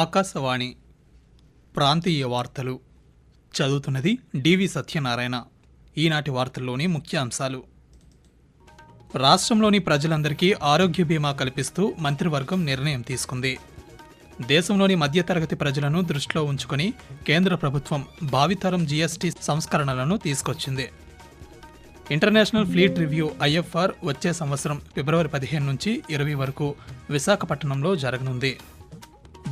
ఆకాశవాణి ప్రాంతీయ వార్తలు చదువుతున్నది డివి సత్యనారాయణ. ఈనాటి వార్తల్లోని ముఖ్య అంశాలు రాష్ట్రంలోని ప్రజలందరికీ ఆరోగ్య బీమా కల్పిస్తూ మంత్రివర్గం నిర్ణయం తీసుకుంది. దేశంలోని మధ్యతరగతి ప్రజలను దృష్టిలో ఉంచుకుని కేంద్ర ప్రభుత్వం భావితరం జీఎస్టీ సంస్కరణలను తీసుకొచ్చింది. ఇంటర్నేషనల్ ఫ్లీట్ రివ్యూ ఐఎఫ్ఆర్ వచ్చే సంవత్సరం ఫిబ్రవరి పదిహేను నుంచి ఇరవై వరకు విశాఖపట్నంలో జరగనుంది.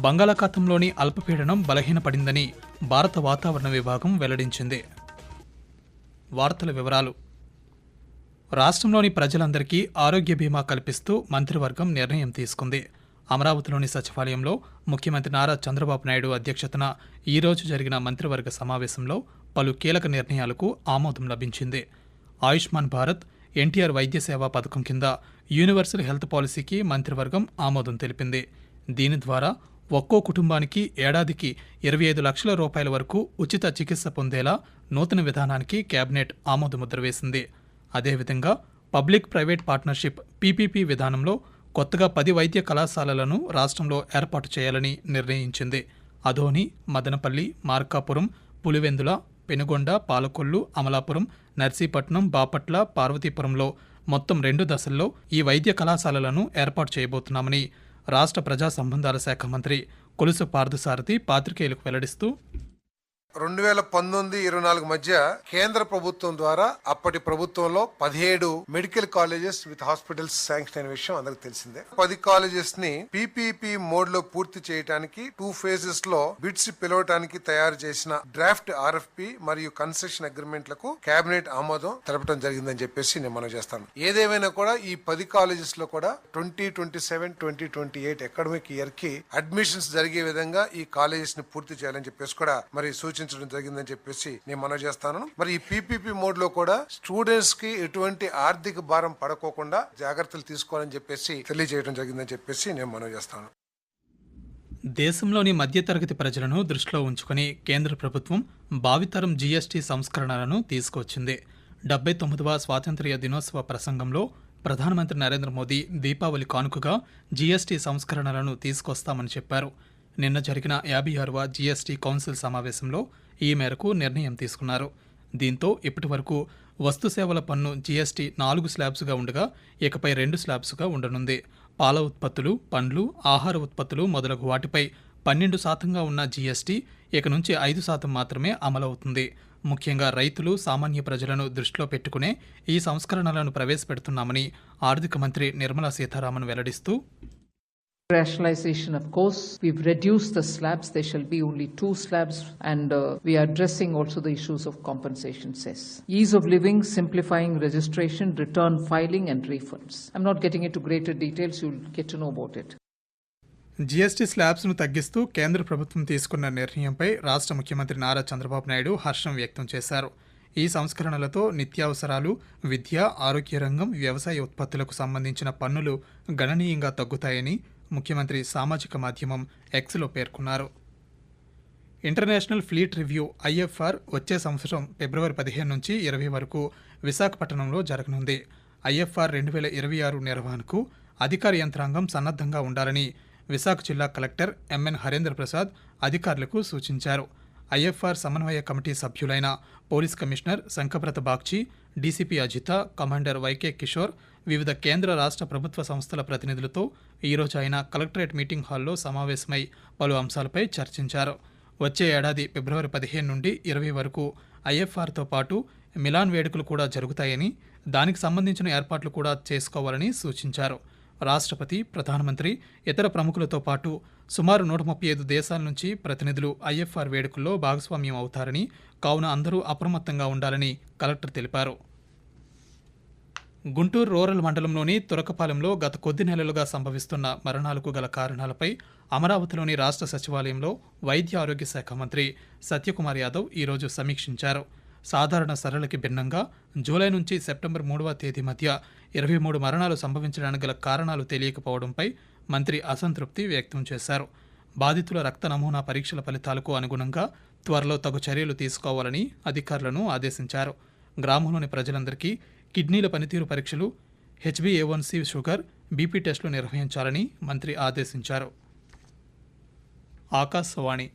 బంగాళాఖాతంలోని అల్పపీడనం బలహీనపడిందని భారత వాతావరణ విభాగం వెల్లడించింది. వార్తల వివరాలు. రాష్ట్రంలోని ప్రజలందరికీ ఆరోగ్య బీమా కల్పిస్తూ మంత్రివర్గం నిర్ణయం తీసుకుంది. అమరావతిలోని సచివాలయంలో ముఖ్యమంత్రి నారా చంద్రబాబు నాయుడు అధ్యక్షతన ఈరోజు జరిగిన మంత్రివర్గ సమావేశంలో పలు కీలక నిర్ణయాలకు ఆమోదం లభించింది. ఆయుష్మాన్ భారత్ ఎన్టీఆర్ వైద్య సేవా పథకం కింద యూనివర్సల్ హెల్త్ పాలసీకి మంత్రివర్గం ఆమోదం తెలిపింది. దీని ద్వారా ఒక్కో కుటుంబానికి ఏడాదికి ఇరవై ఐదు లక్షల రూపాయల వరకు ఉచిత చికిత్స పొందేలా నూతన విధానానికి కేబినెట్ ఆమోదముద్ర వేసింది. అదేవిధంగా పబ్లిక్ ప్రైవేట్ పార్ట్నర్షిప్ పీపీపీ విధానంలో కొత్తగా పది వైద్య కళాశాలలను రాష్ట్రంలో ఏర్పాటు చేయాలని నిర్ణయించింది. అధోని మదనపల్లి మార్కాపురం పులివెందుల పెనుగొండ పాలకొల్లు అమలాపురం నర్సీపట్నం బాపట్ల పార్వతీపురంలో మొత్తం రెండు దశల్లో ఈ వైద్య కళాశాలలను ఏర్పాటు చేయబోతున్నామని రాష్ట్ర ప్రజా సంబంధాల శాఖ మంత్రి కొలుసు పార్థసారథి పాత్రికేయులకు వెల్లడిస్తూ రెండు వేల పంతొమ్మిది ఇరవై నాలుగు మధ్య కేంద్ర ప్రభుత్వం ద్వారా అప్పటి ప్రభుత్వంలో పదిహేడు medical colleges with hospitals sanction అయిన విషయం అందరికి తెలిసిందే. పది కాలేజెస్ని పీపీపీ మోడ్లో పూర్తి చేయడానికి టూ ఫేజెస్లో బిడ్స్ పిలవటానికి తయారు చేసిన డ్రాఫ్ట్ ఆర్ఎఫ్పి మరియు కన్స్ట్రక్షన్ అగ్రిమెంట్లకు కేబినెట్ ఆమోదం తెలపడం జరిగిందని చెప్పేసి నేను మనం చేస్తాను. ఏదేమైనా కూడా ఈ పది కాలేజెస్లో కూడా twenty twenty seven twenty twenty eight academic ఇయర్కి అడ్మిషన్స్ జరిగే విధంగా ఈ కాలేజెస్ని పూర్తి చేయాలని చెప్పేసి కూడా మరి సూచన సూచించడం జరిగిందని చెప్పేసి నేను మనవి చేస్తాను. మరి ఈ పీపీపీ మోడ్లో కూడా స్టూడెంట్స్కి ఎటువంటి ఆర్థిక భారం పడకోకుండా జాగ్రత్తలు తీసుకోవాలని చెప్పేసి తెలియజేయడం జరిగిందని చెప్పేసి నేను మనవి చేస్తాను. దేశంలోని మధ్యతరగతి ప్రజలను దృష్టిలో ఉంచుకొని కేంద్ర ప్రభుత్వం భావితరం జీఎస్టీ సంస్కరణలను తీసుకొచ్చింది. డెబ్బై తొమ్మిదవ స్వాతంత్ర్య దినోత్సవ ప్రసంగంలో ప్రధానమంత్రి నరేంద్ర మోదీ దీపావళి కానుకగా జీఎస్టీ సంస్కరణలను తీసుకొస్తామని చెప్పారు. నిన్న జరిగిన యాభై ఆరవ జీఎస్టీ కౌన్సిల్ సమావేశంలో ఈ మేరకు నిర్ణయం తీసుకున్నారు. దీంతో ఇప్పటి వరకు వస్తు సేవల పన్ను జీఎస్టీ నాలుగు స్లాబ్స్గా ఉండగా ఇకపై రెండు స్లాబ్స్గా ఉండనుంది. పాల ఉత్పత్తులు పండ్లు ఆహార ఉత్పత్తులు మొదలగు వాటిపై పన్నెండు శాతంగా ఉన్న జీఎస్టీ ఇక నుంచి ఐదు శాతం మాత్రమే అమలవుతుంది. ముఖ్యంగా రైతులు సామాన్య ప్రజలను దృష్టిలో పెట్టుకునే ఈ సంస్కరణలను ప్రవేశపెడుతున్నామని ఆర్థిక మంత్రి నిర్మలా సీతారామన్ వెల్లడిస్తూ Rationalization, of course, we've reduced the slabs. There shall be only two slabs, and uh, we are addressing also the issues of compensation cess. Ease of living, simplifying registration, return filing, and refunds. I'm not getting into greater details. You'll get to know about it. GST స్లాబ్స్ను తగ్గిస్తూ కేంద్ర ప్రభుత్వం తీసుకున్న నిర్ణయంపై రాష్ట్ర ముఖ్యమంత్రి నారా చంద్రబాబు నాయుడు హర్షం వ్యక్తం చేశారు ఈ సంస్కరణలతో నిత్యావసరాలు విద్య ఆరోగ్య రంగం వ్యవసాయ ఉత్పత్తులకు సంబంధించిన పన్నులు గణనీయంగా తగ్గుతాయని ముఖ్యమంత్రి సామాజిక మాధ్యమం ఎక్స్లో పేర్కొన్నారు. ఇంటర్నేషనల్ ఫ్లీట్ రివ్యూ ఐఎఫ్ఆర్ వచ్చే సంవత్సరం ఫిబ్రవరి పదిహేను నుంచి ఇరవై వరకు విశాఖపట్నంలో జరగనుంది. ఐఎఫ్ఆర్ రెండు వేల ఇరవై ఆరు నిర్వహణకు అధికార యంత్రాంగం సన్నద్ధంగా ఉండాలని విశాఖ జిల్లా కలెక్టర్ ఎంఎన్ హరేంద్ర ప్రసాద్ అధికారులకు సూచించారు. ఐఎఫ్ఆర్ సమన్వయ కమిటీ సభ్యులైన police commissioner Shankhabrata Bagchi DCP Ajitha commander VK Kishore వివిధ కేంద్ర రాష్ట్ర ప్రభుత్వ సంస్థల ప్రతినిధులతో ఈరోజు ఆయన కలెక్టరేట్ మీటింగ్ హాల్లో సమావేశమై పలు అంశాలపై చర్చించారు. వచ్చే ఏడాది ఫిబ్రవరి పదిహేను నుండి ఇరవై వరకు ఐఎఫ్ఆర్తో పాటు మిలాన్ వేడుకలు కూడా జరుగుతాయని దానికి సంబంధించిన ఏర్పాట్లు కూడా చేసుకోవాలని సూచించారు. రాష్ట్రపతి ప్రధానమంత్రి ఇతర ప్రముఖులతో పాటు సుమారు నూట ముప్పై ఐదు దేశాల నుంచి ప్రతినిధులు ఐఎఫ్ఆర్ వేడుకల్లో భాగస్వామ్యం అవుతారని కావున అందరూ అప్రమత్తంగా ఉండాలని కలెక్టర్ తెలిపారు. గుంటూరు రూరల్ మండలంలోని తురకపాలెంలో గత కొద్ది నెలలుగా సంభవిస్తున్న మరణాలకు గల కారణాలపై అమరావతిలోని రాష్ట్ర సచివాలయంలో వైద్య ఆరోగ్య శాఖ మంత్రి సత్యకుమార్ యాదవ్ ఈరోజు సమీక్షించారు. సాధారణ సరళకి భిన్నంగా జూలై నుంచి సెప్టెంబర్ మూడవ తేదీ మధ్య ఇరవై మూడు మరణాలు సంభవించడానికి గల కారణాలు తెలియకపోవడంపై మంత్రి అసంతృప్తి వ్యక్తం చేశారు. బాధితుల రక్త నమూనా పరీక్షల ఫలితాలకు అనుగుణంగా త్వరలో తగు చర్యలు తీసుకోవాలని అధికారులను ఆదేశించారు. గ్రామంలోని ప్రజలందరికీ కిడ్నీల పనితీరు పరీక్షలు హెచ్బిఏవన్సీ షుగర్ బీపీ టెస్టులు నిర్వహించాలని మంత్రి ఆదేశించారు. ఆకాశవాణి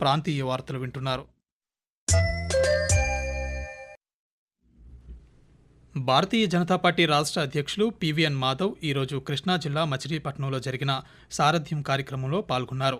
ప్రాంతీయ వార్తలు వింటున్నారు. భారతీయ జనతా పార్టీ రాష్ట్ర అధ్యక్షులు పివిఎన్ మాధవ్ ఈరోజు కృష్ణా జిల్లా మచిలీపట్నంలో జరిగిన సారథ్యం కార్యక్రమంలో పాల్గొన్నారు.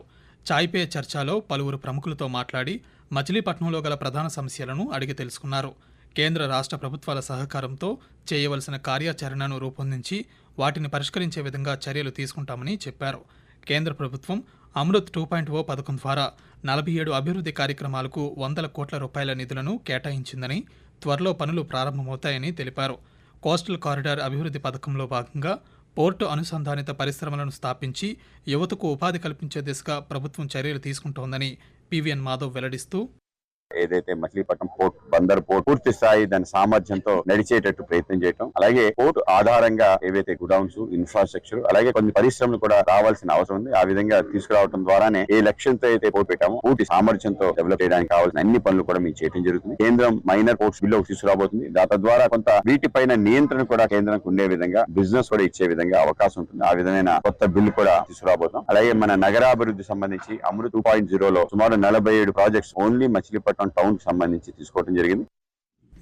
చాయ్ పే చర్చాలో పలువురు ప్రముఖులతో మాట్లాడి మచిలీపట్నంలో గల ప్రధాన సమస్యలను అడిగి తెలుసుకున్నారు. కేంద్ర రాష్ట్ర ప్రభుత్వాల సహకారంతో చేయవలసిన కార్యాచరణను రూపొందించి వాటిని పరిష్కరించే విధంగా చర్యలు తీసుకుంటామని చెప్పారు. కేంద్ర ప్రభుత్వం అమృత్ టూ పాయింట్ ఓ పథకం ద్వారా నలభై ఏడు అభివృద్ధి కార్యక్రమాలకు వందల కోట్ల రూపాయల నిధులను కేటాయించిందని త్వరలో పనులు ప్రారంభమవుతాయని తెలిపారు. కోస్టల్ కారిడార్ అభివృద్ధి పథకంలో భాగంగా పోర్టు అనుసంధానిత పరిశ్రమలను స్థాపించి యువతకు ఉపాధి కల్పించే దిశగా ప్రభుత్వం చర్యలు తీసుకుంటోందని పివిఎన్ మాధవ్ వెల్లడిస్తూ ఏదైతే మచిలీపట్నం పోర్ట్ బందర్ పోర్ట్ పూర్తి స్థాయి దాని సామర్థ్యంతో నడిచేటట్టు ప్రయత్నం చేయటం అలాగే పోర్ట్ ఆధారంగా ఏవైతే గుడౌన్స్ ఇన్ఫ్రాస్ట్రక్చర్ అలాగే కొన్ని పరిశ్రమలు కూడా రావాల్సిన అవసరం ఉంది. ఆ విధంగా తీసుకురావడం ద్వారానే ఏ లక్ష్యంతో అయితే పోర్ట్ పెట్టామో పూర్తి సామర్థ్యంతో డెవలప్ చేయడానికి కావాల్సిన అన్ని పనులు కూడా మేము చేయడం జరుగుతుంది. కేంద్రం మైనర్ పోర్ట్స్ బిల్లో తీసుకురాబోతుంది. దాని ద్వారా కొంత వీటిపైన నియంత్రణ కూడా కేంద్రంకు ఉండే విధంగా బిజినెస్ కూడా ఇచ్చే విధంగా అవకాశం ఉంటుంది. ఆ విధమైన కొత్త బిల్లు కూడా తీసుకురాబోతాం. అలాగే మన నగరాభివృద్ధి సంబంధించి అమృత్ టూ పాయింట్ జీరోలో సుమారు నలభై ఏడు ప్రాజెక్ట్స్ ఓన్లీ మచిలీపట్నం టౌన్ సంబంధించి తీసుకోవడం జరిగింది.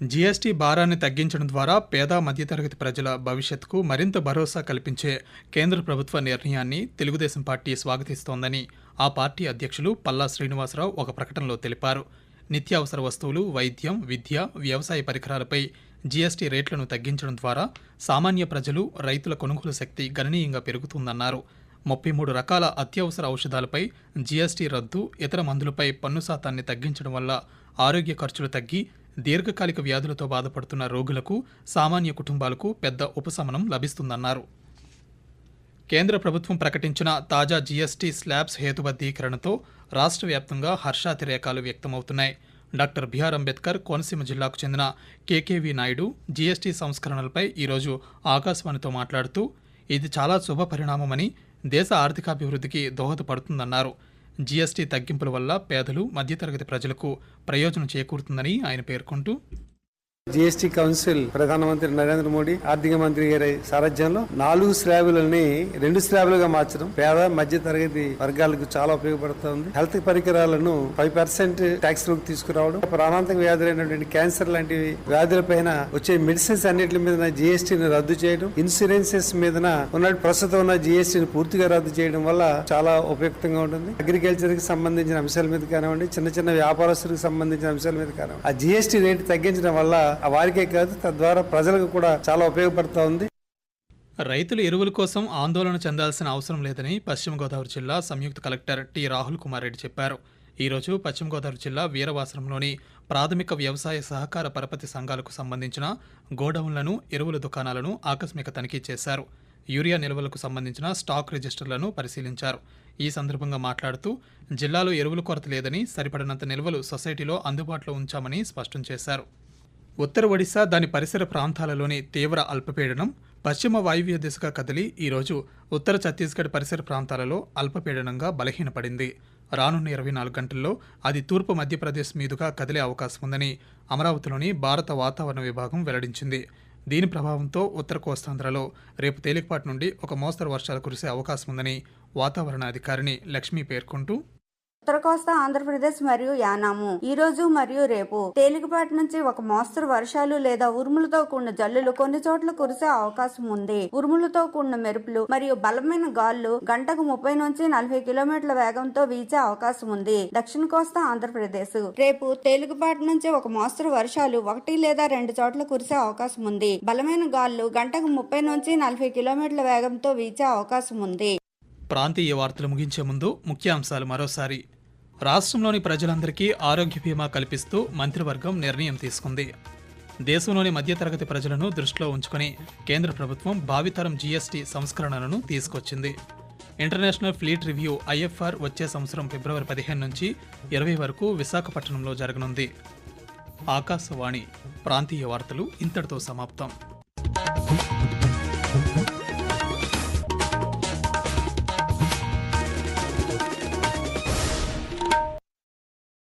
జీఎస్టీ భారాన్ని తగ్గించడం ద్వారా పేద మధ్యతరగతి ప్రజల భవిష్యత్తుకు మరింత భరోసా కల్పించే కేంద్ర ప్రభుత్వ నిర్ణయాన్ని తెలుగుదేశం పార్టీ స్వాగతిస్తోందని ఆ పార్టీ అధ్యక్షులు పల్లా శ్రీనివాసరావు ఒక ప్రకటనలో తెలిపారు. నిత్యావసర వస్తువులు వైద్యం విద్య వ్యవసాయ పరికరాలపై జీఎస్టీ రేట్లను తగ్గించడం ద్వారా సామాన్య ప్రజలు రైతుల కొనుగోలు శక్తి గణనీయంగా పెరుగుతుందన్నారు. ముప్పై మూడు రకాల అత్యవసర ఔషధాలపై జీఎస్టీ రద్దు ఇతర మందులపై పన్ను శాతాన్ని తగ్గించడం వల్ల ఆరోగ్య ఖర్చులు తగ్గి దీర్ఘకాలిక వ్యాధులతో బాధపడుతున్న రోగులకు సామాన్య కుటుంబాలకు పెద్ద ఉపశమనం లభిస్తుందన్నారు. కేంద్ర ప్రభుత్వం ప్రకటించిన తాజా జీఎస్టీ స్లాబ్స్ హేతుబద్ధీకరణతో రాష్ట్ర వ్యాప్తంగా హర్షాతిరేకాలు వ్యక్తమవుతున్నాయి. డాక్టర్ బిఆర్ అంబేద్కర్ కోనసీమ జిల్లాకు చెందిన కేకేవి నాయుడు జీఎస్టీ సంస్కరణలపై ఈరోజు ఆకాశవాణితో మాట్లాడుతూ ఇది చాలా శుభ పరిణామమని దేశ ఆర్థికాభివృద్ధికి దోహదపడుతుందన్నారు. జీఎస్టీ తగ్గింపుల వల్ల పేదలు మధ్యతరగతి ప్రజలకు ప్రయోజనం చేకూరుతుందని ఆయన పేర్కొంటూ జీఎస్టీ కౌన్సిల్ ప్రధానమంత్రి నరేంద్ర మోడీ ఆర్థిక మంత్రి గారి సారథ్యంలో నాలుగు స్లాబులని రెండు స్లాబులుగా మార్చడం పేద మధ్య తరగతి వర్గాలకు చాలా ఉపయోగపడుతుంది. హెల్త్ పరికరాలను ఫైవ్ పర్సెంట్ ట్యాక్స్లోకి తీసుకురావడం ప్రాణాంతక వ్యాధులైనటువంటి క్యాన్సర్ లాంటి వ్యాధులపైన వచ్చే మెడిసిన్స్ అన్నిటి మీద జీఎస్టీని రద్దు చేయడం ఇన్సూరెన్సెస్ మీద ఉన్న ప్రస్తుతం ఉన్న జీఎస్టీని పూర్తిగా రద్దు చేయడం వల్ల చాలా ఉపయుక్తంగా ఉంటుంది. అగ్రికల్చర్కి సంబంధించిన అంశాల మీద కానివ్వండి చిన్న చిన్న వ్యాపారస్తులకు సంబంధించిన అంశాల మీద కానివ్వండి. ఆ జీఎస్టీ రేటు తగ్గించడం వల్ల వారికే కాదు తద్వారా ప్రజలకు కూడా చాలా ఉపయోగపడుతూ ఉంది. రైతులు ఎరువుల కోసం ఆందోళన చెందాల్సిన అవసరం లేదని పశ్చిమ గోదావరి జిల్లా సంయుక్త కలెక్టర్ టి రాహుల్ కుమార్ రెడ్డి చెప్పారు. ఈరోజు పశ్చిమ గోదావరి జిల్లా వీరవాసరంలోని ప్రాథమిక వ్యవసాయ సహకార పరపతి సంఘాలకు సంబంధించిన గోడౌన్లను ఎరువుల దుకాణాలను ఆకస్మిక తనిఖీ చేశారు. యూరియా నిల్వలకు సంబంధించిన స్టాక్ రిజిస్టర్లను పరిశీలించారు. ఈ సందర్భంగా మాట్లాడుతూ జిల్లాలో ఎరువుల కొరత లేదని సరిపడినంత నిల్వలు సొసైటీలో అందుబాటులో ఉంచామని స్పష్టం చేశారు. ఉత్తర ఒడిశా దాని పరిసర ప్రాంతాలలోని తీవ్ర అల్పపీడనం పశ్చిమ వాయువ్య దిశగా కదిలి ఈరోజు ఉత్తర ఛత్తీస్గఢ్ పరిసర ప్రాంతాలలో అల్పపీడనంగా బలహీనపడింది. రానున్న ఇరవై నాలుగు గంటల్లో అది తూర్పు మధ్యప్రదేశ్ మీదుగా కదిలే అవకాశం ఉందని అమరావతిలోని భారత వాతావరణ విభాగం వెల్లడించింది. దీని ప్రభావంతో ఉత్తర కోస్తాంధ్రలో రేపు తేలికపాటి నుండి ఒక మోస్తరు వర్షాలు కురిసే అవకాశం ఉందని వాతావరణ అధికారిని లక్ష్మి పేర్కొంటూ ఉత్తర కోస్తా ఆంధ్రప్రదేశ్ మరియు యానాము. ఈ రోజు మరియు రేపు. తేలికపాటి నుంచి ఒక మోస్తరు వర్షాలు లేదా ఉరుములతో కూడిన జల్లులు కొన్ని చోట్ల కురిసే అవకాశం ఉంది. ఉరుములతో కూడిన మెరుపులు మరియు బలమైన గాలులు గంటకు ముప్పై నుంచి నలభై కిలోమీటర్ల వేగంతో వీచే అవకాశం ఉంది. దక్షిణ కోస్తా ఆంధ్రప్రదేశ్. రేపు తేలికపాటి నుంచి ఒక మోస్తరు వర్షాలు ఒకటి లేదా రెండు చోట్ల కురిసే అవకాశం ఉంది. బలమైన గాలులు గంటకు ముప్పై నుంచి నలభై కిలోమీటర్ల వేగంతో వీచే అవకాశం ఉంది. ప్రాంతీయ వార్తలు ముగించే ముందు ముఖ్యాంశాలు మరోసారి. రాష్ట్రంలోని ప్రజలందరికీ ఆరోగ్య బీమా కల్పిస్తూ మంత్రివర్గం నిర్ణయం తీసుకుంది. దేశంలోని మధ్యతరగతి ప్రజలను దృష్టిలో ఉంచుకుని కేంద్ర ప్రభుత్వం భావితరం జీఎస్టీ సంస్కరణలను తీసుకొచ్చింది. ఇంటర్నేషనల్ ఫ్లీట్ రివ్యూ ఐఎఫ్ఆర్ వచ్చే సంవత్సరం ఫిబ్రవరి పదిహేను నుంచి ఇరవై వరకు విశాఖపట్నంలో జరగనుంది. ఆకాశవాణి ప్రాంతీయ వార్తలు ఇంతటితో సమాప్తం.